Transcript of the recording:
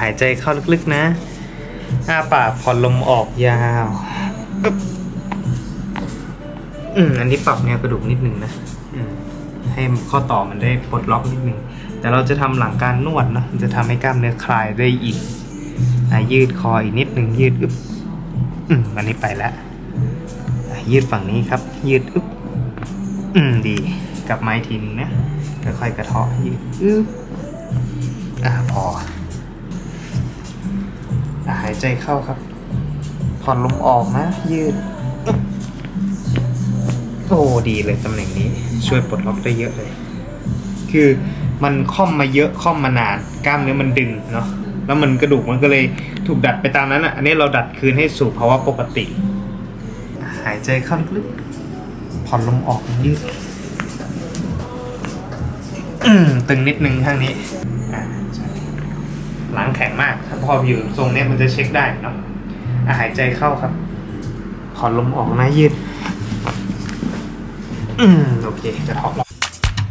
หายใจเข้าลึกๆนะอ้าปากผ่อนลมออกยาวอืมอันนี้ปรับแนวกระดูกนิดนึงนะอืมให้ข้อต่อมันได้ปลดล็อกนิดนึงแต่เราจะทำหลังการนวดเนะจะทำให้กล้ามเนื้อคลายได้อีกอยืดคออีกนิดนึงยืดอึบอืมอันนี้ไปแล้วอะยืดฝั่งนี้ครับ ยืดอึบอืมดีกลับไมาอีกทีนึงนะค่อยๆกระเทาะยืดอึบอะพอายใจเข้าครับ ผ่อนลมออกนะ ยืด โอ้ดีเลยตำแหน่งนี้ ช่วยปลดล็อกได้เยอะเลย คือมันค่อมมาเยอะค่อมมานาน กล้ามเนื้อมันดึงเนาะแล้วมันกระดูกมันก็เลยถูกดัดไปตามนั้นอะ อันนี้เราดัดคืนให้สู่ภาวะปกติ หายใจเข้าลึกๆผ่อนลมออกยืดตึงนิดนึงข้างนี้อ่าใช่ หลังแข็งมาก ถ้าพออยู่ทรงเนี้ยมันจะเช็คได้เนาะอะหายใจเข้าครับ ผ่อนลมออกนะยืด อืม โอเค จะถอดแล้ว